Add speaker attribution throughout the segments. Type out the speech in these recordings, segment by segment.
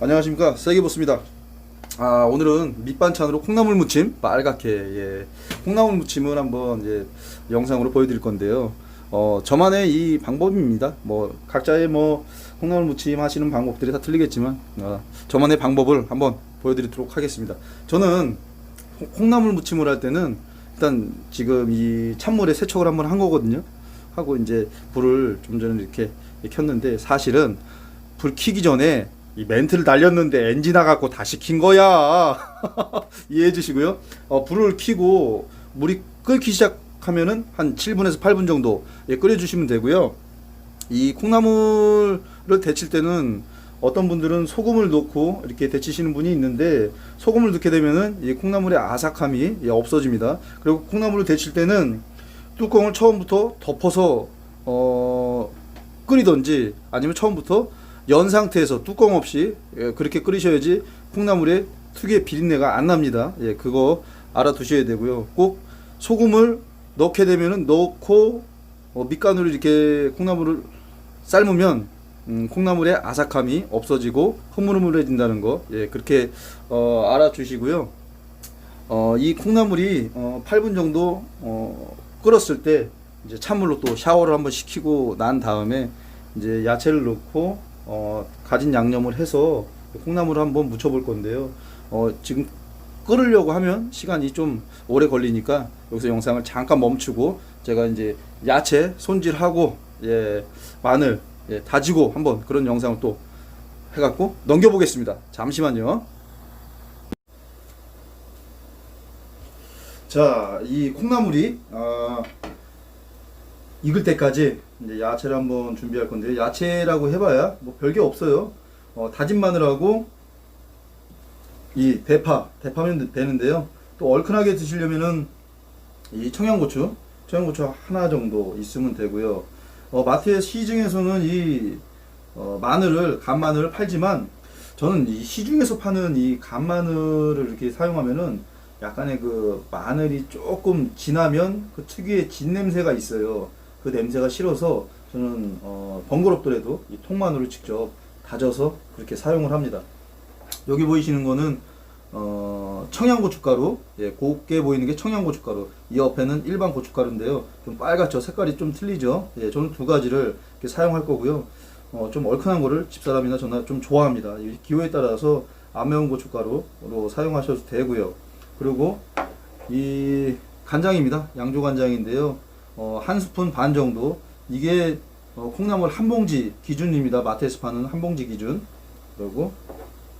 Speaker 1: 안녕하십니까? 세기보스입니다. 아 오늘은 밑반찬으로 콩나물 무침 빨갛게 예. 콩나물 무침을 한번 이제 영상으로 보여드릴 건데요. 어 저만의 이 방법입니다. 뭐 각자의 뭐 콩나물 무침 하시는 방법들이 다 틀리겠지만 어, 저만의 방법을 한번 보여드리도록 하겠습니다. 저는 콩- 콩나물 무침을 할 때는 일단 지금 이 찬물에 세척을 한번 한 거거든요. 하고 이제 불을 좀 전에 이렇게 켰는데 사실은 불 켜기 전에 이 멘트를 날렸는데 엔진 나갖고 다시 킨 거야. 이해해 주시고요. 어, 불을 켜고 물이 끓기 시작하면은 한 7분에서 8분 정도 예, 끓여 주시면 되고요. 이 콩나물을 데칠 때는 어떤 분들은 소금을 넣고 이렇게 데치시는 분이 있는데 소금을 넣게 되면은 이 콩나물의 아삭함이 예, 없어집니다. 그리고 콩나물을 데칠 때는 뚜껑을 처음부터 덮어서 어, 끓이던지 아니면 처음부터 연 상태에서 뚜껑 없이 예, 그렇게 끓이셔야지 콩나물에 특유의 비린내가 안 납니다. 예, 그거 알아두셔야 되고요. 꼭 소금을 넣게 되면은 넣고 어, 밑간으로 이렇게 콩나물을 삶으면 음, 콩나물의 아삭함이 없어지고 흐물흐물해진다는 거 예, 그렇게 어, 알아주시고요. 어, 이 콩나물이 어, 8분 정도 어, 끓었을 때 이제 찬물로 또 샤워를 한번 시키고 난 다음에 이제 야채를 넣고 어, 가진 양념을 해서 콩나물을 한번 무쳐볼 건데요. 어, 지금 끓으려고 하면 시간이 좀 오래 걸리니까 여기서 영상을 잠깐 멈추고 제가 이제 야채 손질하고 예, 마늘 예, 다지고 한번 그런 영상을 또 해갖고 넘겨보겠습니다. 잠시만요. 자, 이 콩나물이 아, 익을 때까지 이제 야채를 한번 준비할 건데 야채라고 해봐야 뭐 별게 없어요. 어, 다진 마늘하고 이 대파, 대파면 되는데요. 또 얼큰하게 드시려면은 이 청양고추, 청양고추 하나 정도 있으면 되고요. 어, 마트에 시중에서는 이 어, 마늘을 간 마늘을 팔지만 저는 이 시중에서 파는 이 간 마늘을 이렇게 사용하면은 약간의 그 마늘이 조금 진하면 그 특유의 진 냄새가 있어요. 그 냄새가 싫어서 저는 어, 번거롭더라도 이 통마늘을 직접 다져서 그렇게 사용을 합니다. 여기 보이시는 거는 어, 청양고춧가루, 예, 곱게 보이는 게 청양고춧가루. 이 옆에는 일반 고춧가루인데요. 좀 빨갛죠. 색깔이 좀 틀리죠. 예, 저는 두 가지를 이렇게 사용할 거고요. 어, 좀 얼큰한 거를 집사람이나 저나 좀 좋아합니다. 이 기호에 따라서 안 매운 고춧가루로 사용하셔도 되고요. 그리고 이 간장입니다. 양조 간장인데요. 어, 한 스푼 반 정도. 이게 어, 콩나물 한 봉지 기준입니다. 마트에서 파는 한 봉지 기준. 그리고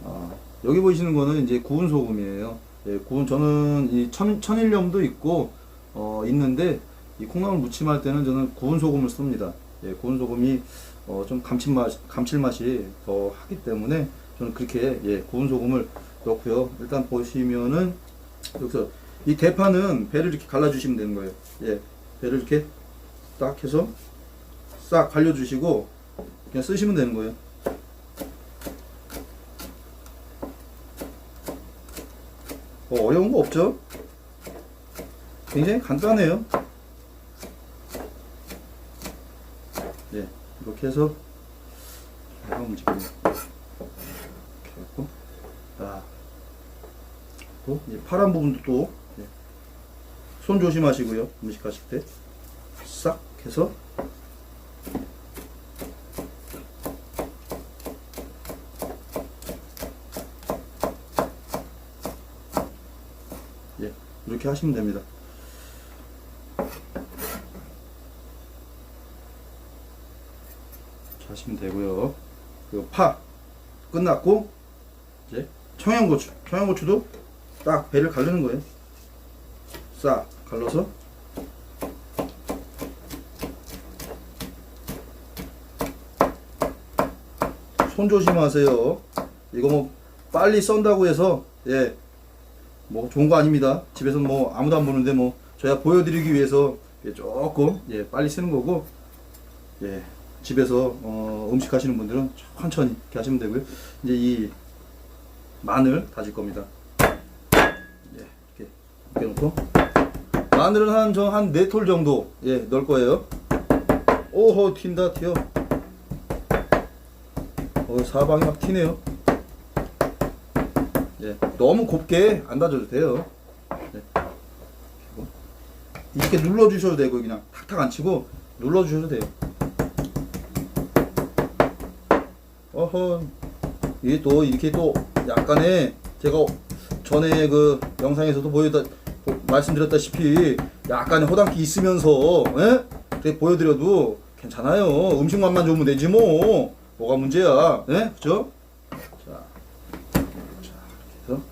Speaker 1: 어, 여기 보이시는 거는 이제 구운 소금이에요. 예, 구운 저는 이 천, 천일염도 있고 어, 있는데 이 콩나물 무침할 때는 저는 구운 소금을 씁니다. 예, 구운 소금이 어, 좀 감칠맛 감칠맛이 더 하기 때문에 저는 그렇게 예, 구운 소금을 넣고요. 일단 보시면은 여기서 이 대파는 배를 이렇게 갈라주시면 되는 거예요. 예, 배를 이렇게 딱 해서 싹 갈려주시고 그냥 쓰시면 되는 거예요. 뭐 어려운 거 없죠? 굉장히 간단해요. 예, 이렇게 해서 내가 움직이네. 이렇게 했고, 파란 부분도 또, 예. 손 조심하시고요. 음식 하실 때. 싹 해서, 예, 이렇게 하시면 됩니다. 하시면 되고요. 그리고 파 끝났고 이제 청양고추, 청양고추도 딱 배를 갈르는 거예요. 싹 갈라서 손 조심하세요. 이거 뭐 빨리 썬다고 해서 예. 뭐 좋은 거 아닙니다. 집에서 뭐 아무도 안 보는데 뭐 저야 보여드리기 위해서 예, 조금 예 빨리 쓰는 거고 예 집에서 어, 음식 하시는 분들은 천천히 이렇게 하시면 되고요. 이제 이 마늘 다질 겁니다. 예 이렇게 이렇게 놓고 마늘은 한 저 한 네 톨 정도 예 넣을 거예요. 오호 튄다 튀어. 어 사방이 막 튀네요. 예, 너무 곱게 안 다져도 돼요. 예. 이렇게 눌러 주셔도 되고 그냥 탁탁 안 치고 눌러 주셔도 돼요. 어허, 이게 또 이렇게 또 약간의 제가 전에 그 영상에서도 보여다 보- 말씀드렸다시피 약간의 호당기 있으면서 예? 그렇게 보여드려도 괜찮아요. 음식 맛만 좋으면 되지 뭐 뭐가 문제야, 예? 그죠? 자, 자 이렇게 해서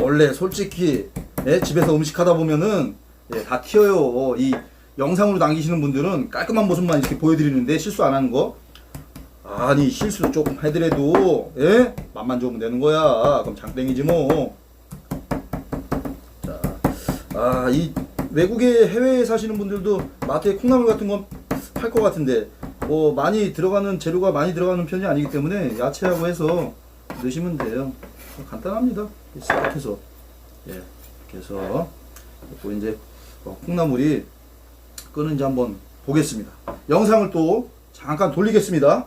Speaker 1: 원래 솔직히 예, 집에서 음식 하다 보면은 예, 다 튀어요. 이 영상으로 남기시는 분들은 깔끔한 모습만 이렇게 보여드리는데 실수 안 하는 거 아니 실수 조금 해드려도 예 맛만 좋으면 되는 거야. 그럼 장땡이지 뭐. 자, 아 이 외국에 해외에 사시는 분들도 마트에 콩나물 같은 건 팔 것 같은데 뭐 많이 들어가는 재료가 많이 들어가는 편이 아니기 때문에 야채하고 해서 넣으시면 돼요. 간단합니다. 싹 해서 예 이렇게 해서 또 이제 어, 콩나물이 끄는지 한번 보겠습니다. 영상을 또 잠깐 돌리겠습니다.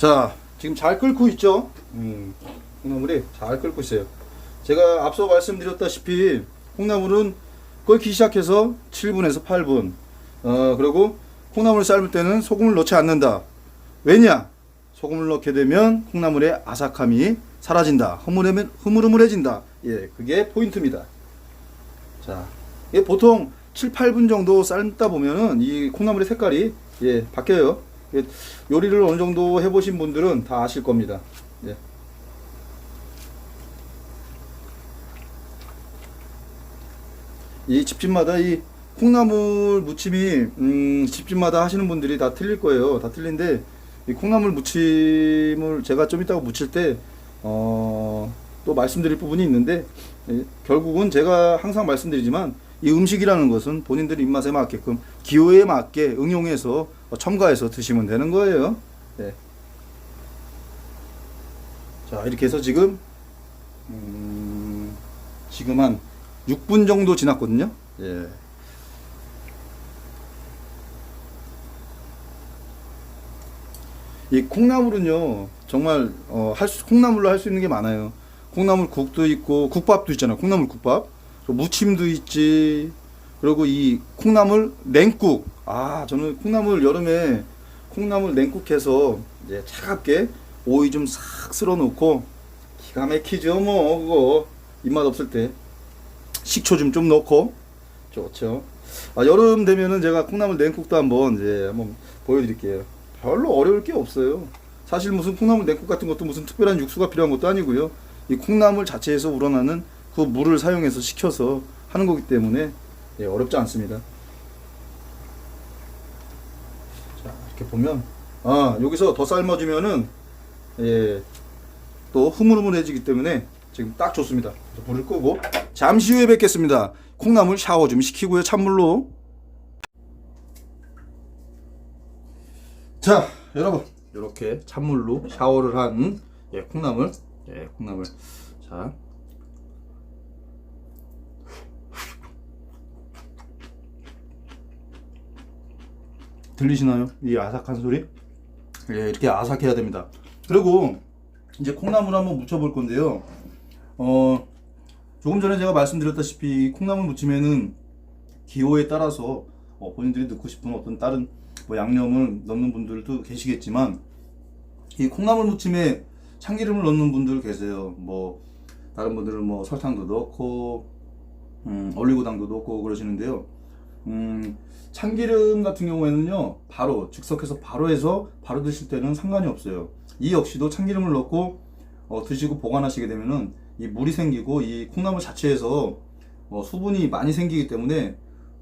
Speaker 1: 자, 지금 잘 끓고 있죠? 음, 콩나물이 잘 끓고 있어요. 제가 앞서 말씀드렸다시피 콩나물은 끓기 시작해서 7분에서 8분. 어, 그리고 콩나물 삶을 때는 소금을 넣지 않는다. 왜냐? 소금을 넣게 되면 콩나물의 아삭함이 사라진다. 흐물흐물, 흐물흐물해진다. 예, 그게 포인트입니다. 자, 이게 보통 7, 8분 정도 삶다 보면은 이 콩나물의 색깔이 예, 바뀌어요. 예, 요리를 어느 정도 해보신 분들은 다 아실 겁니다. 예. 이 집집마다 이 콩나물 무침이 음, 집집마다 하시는 분들이 다 틀릴 거예요. 다 틀린데 이 콩나물 무침을 제가 좀 이따가 무칠 때 어, 또 말씀드릴 부분이 있는데 예, 결국은 제가 항상 말씀드리지만 이 음식이라는 것은 본인들 입맛에 맞게끔 기호에 맞게 응용해서 어, 첨가해서 드시면 되는 거예요. 네. 자 이렇게 해서 지금 음, 지금 한 6분 정도 지났거든요. 예. 이 콩나물은요 정말 어, 할 수, 콩나물로 할 수 있는 게 많아요. 콩나물 국도 있고 국밥도 있잖아요. 콩나물 국밥. 무침도 있지. 그리고 이 콩나물 냉국. 아 저는 콩나물 여름에 콩나물 냉국해서 이제 차갑게 오이 좀 싹 쓸어 놓고 기가 막히죠 뭐 그거 입맛 없을 때 식초 좀 좀 넣고 좋죠. 아, 여름 되면은 제가 콩나물 냉국도 한번 이제 한번 보여드릴게요. 별로 어려울 게 없어요. 사실 무슨 콩나물 냉국 같은 것도 무슨 특별한 육수가 필요한 것도 아니고요. 이 콩나물 자체에서 우러나는 그 물을 사용해서 식혀서 하는 거기 때문에 예, 어렵지 않습니다. 자 이렇게 보면 아 여기서 더 삶아주면은 예, 또 흐물흐물해지기 때문에 지금 딱 좋습니다. 불을 끄고 잠시 후에 뵙겠습니다. 콩나물 샤워 좀 시키고요 찬물로. 자 여러분 이렇게 찬물로 샤워를 한 예, 콩나물 예, 콩나물 자 들리시나요? 이 아삭한 소리? 예, 이렇게 아삭해야 됩니다. 그리고 이제 콩나물 한번 무쳐볼 건데요. 어, 조금 전에 제가 말씀드렸다시피 콩나물 무침에는 기호에 따라서 어, 본인들이 넣고 싶은 어떤 다른 뭐 양념을 넣는 분들도 계시겠지만 이 콩나물 무침에 참기름을 넣는 분들 계세요. 뭐 다른 분들은 뭐 설탕도 넣고 음, 올리고당도 넣고 그러시는데요. 음, 참기름 같은 경우에는요 바로 즉석해서 바로 해서 바로 드실 때는 상관이 없어요. 이 역시도 참기름을 넣고 어, 드시고 보관하시게 되면은 이 물이 생기고 이 콩나물 자체에서 어, 수분이 많이 생기기 때문에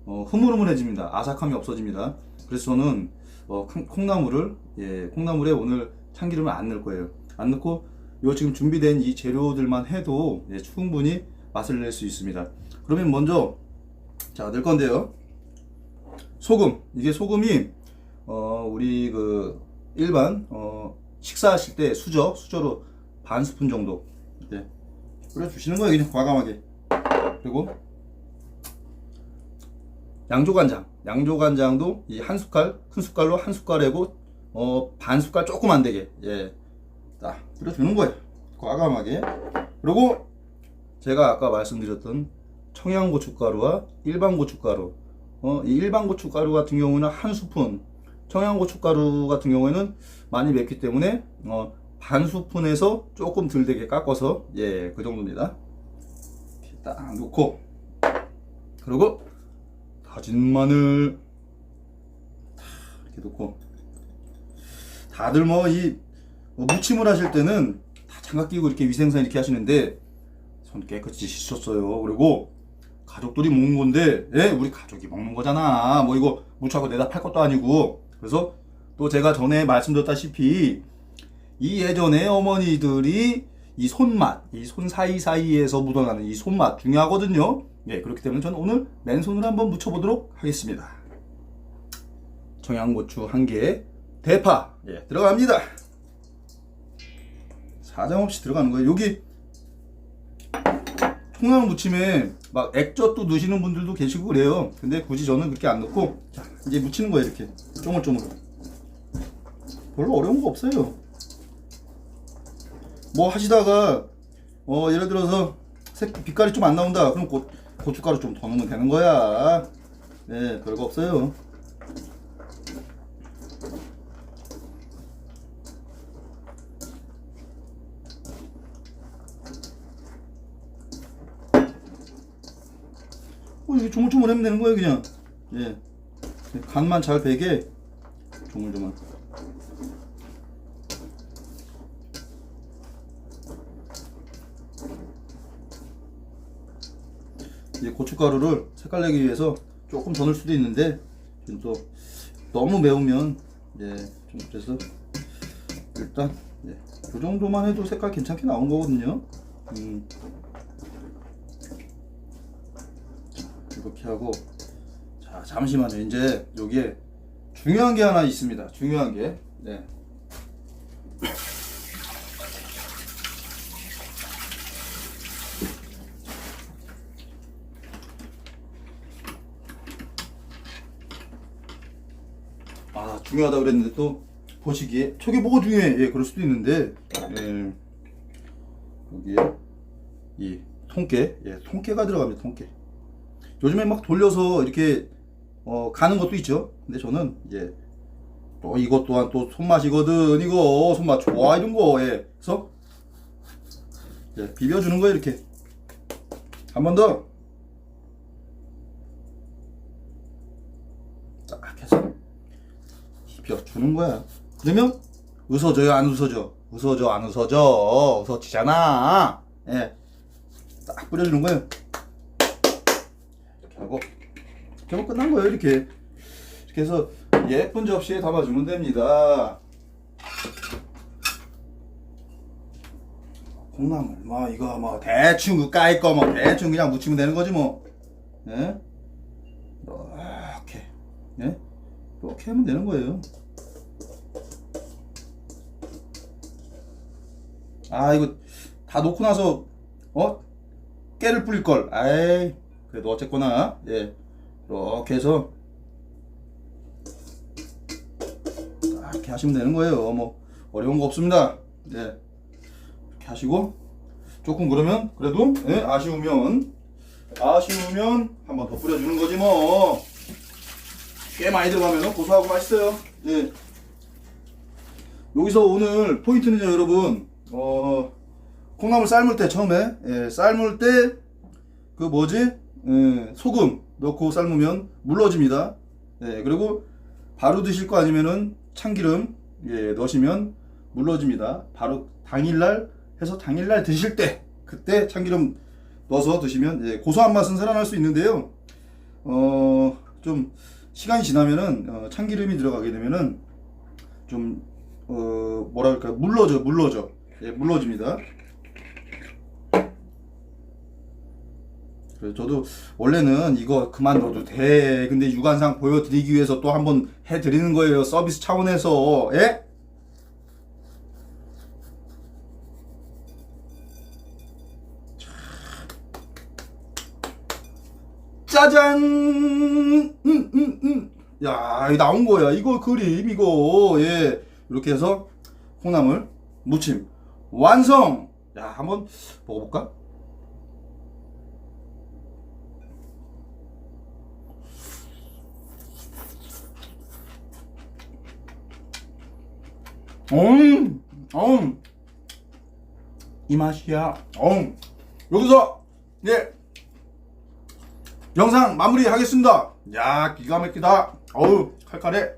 Speaker 1: 어, 흐물흐물해집니다. 아삭함이 없어집니다. 그래서 저는 어, 콩- 콩나물을 예, 콩나물에 오늘 참기름을 안 넣을 거예요. 안 넣고 요 지금 준비된 이 재료들만 해도 예, 충분히 맛을 낼 수 있습니다. 그러면 먼저 자 넣을 건데요. 소금 이게 소금이 어, 우리 그 일반 어, 식사하실 때 수저 수저로 반 스푼 정도 네. 뿌려 주시는 거예요 그냥 과감하게 그리고 양조간장. 양조간장도 이 한 숟갈, 큰 숟갈로 한 숟갈이고 어, 반 숟갈 조금 안 되게. 예. 딱 뿌려 주는 거예요. 과감하게. 그리고 제가 아까 말씀드렸던 청양고춧가루와 일반 고춧가루. 어, 이 일반 고춧가루 같은 경우는 한 스푼, 청양고춧가루 같은 경우에는 많이 맵기 때문에 어, 반 스푼에서 조금 덜 되게 깎아서 예, 그 정도입니다. 이렇게 딱 놓고 그리고 다진 마늘 탁 이렇게 놓고 다들 뭐 이 무침을 하실 때는 다 장갑 끼고 이렇게 위생상 이렇게 하시는데 손 깨끗이 씻었어요. 그리고 가족들이 먹는 건데, 예, 우리 가족이 먹는 거잖아. 뭐 이거 무치하고 내다 팔 것도 아니고. 그래서 또 제가 전에 말씀드렸다시피 이 예전에 어머니들이 이 손맛, 이 손 사이사이에서 묻어나는 이 손맛 중요하거든요. 예, 그렇기 때문에 저는 오늘 맨손으로 한번 묻혀보도록 하겠습니다. 청양고추 한 개, 대파, 예, 들어갑니다. 사정없이 들어가는 거예요. 여기 통나무 무침에 막 액젓도 넣으시는 분들도 계시고 그래요. 근데 굳이 저는 그렇게 안 넣고 자 이제 무치는 거예요 이렇게 쪼물쪼물. 별로 어려운 거 없어요. 뭐 하시다가 어 예를 들어서 색 빛깔이 좀 안 나온다. 그럼 고, 고춧가루 좀 더 넣으면 되는 거야. 네 별거 없어요. 어, 이게 조물조물 하면 되는 거예요, 그냥. 예. 간만 잘 배게 조물조물. 이제 고춧가루를 색깔 내기 위해서 조금 더 넣을 수도 있는데 지금 또 너무 매우면 예, 좀 그래서 일단 예, 그 정도만 해도 색깔 괜찮게 나온 거거든요. 음. 이렇게 하고 자 잠시만요. 이제 여기에 중요한 게 하나 있습니다. 중요한 게. 네. 아 중요하다 그랬는데 또 보시기에 저게 뭐가 중요해? 예 그럴 수도 있는데. 예. 여기에 이 통깨. 예 통깨가 들어갑니다 통깨 요즘에 막 돌려서 이렇게 어, 가는 것도 있죠. 근데 저는 이제 또 이것 또한 또 손맛이거든. 이거 손맛 좋아 이런 거. 예. 그래서 이제 비벼주는 거예요 이렇게. 한 번 더. 딱 해서 비벼주는 거야. 그러면 웃어져요 안 웃어져? 웃어져 안 웃어져? 웃어지잖아. 예. 딱 뿌려주는 거예요. 하고 하면 끝난 거예요 이렇게. 이렇게 해서 예쁜 접시에 담아주면 됩니다. 콩나물 뭐 이거 뭐 대충 그 까이 거뭐 대충 그냥 묻히면 되는 거지 뭐. 예? 이렇게. 예? 이렇게 하면 되는 거예요. 아 이거 다 놓고 나서 어? 깨를 뿌릴 걸. 아이 그래도 어쨌거나 예 이렇게 해서 이렇게 하시면 되는 거예요. 뭐 어려운 거 없습니다. 예 이렇게 하시고 조금 그러면 그래도 예, 아쉬우면 아쉬우면 한번 더 뿌려주는 거지 뭐. 꽤 많이 들어가면 고소하고 맛있어요. 예. 여기서 오늘 포인트는요 여러분. 어 콩나물 삶을 때 처음에 예, 삶을 때 그 뭐지 예, 소금 넣고 삶으면 물러집니다. 예, 그리고 바로 드실 거 아니면은 참기름 예, 넣으시면 물러집니다. 바로 당일날 해서 당일날 드실 때 그때 참기름 넣어서 드시면 예, 고소한 맛은 살아날 수 있는데요. 어, 좀 시간이 지나면은 어, 참기름이 들어가게 되면은 좀 어, 뭐랄까 물러져 물러져 예, 물러집니다. 그래서 저도 원래는 이거 그만둬도 돼. 근데 유관상 보여드리기 위해서 또 한번 해드리는 거예요. 서비스 차원에서. 예? 자. 짜잔! 음, 음, 음. 야, 이 나온 거야. 이거 그림, 이거. 예. 이렇게 해서 콩나물 무침 완성! 야, 한번 먹어볼까? 음, 음, 이 맛이야. 음, 여기서, 예, 영상 마무리하겠습니다. 야, 기가 막히다. 어우, 칼칼해.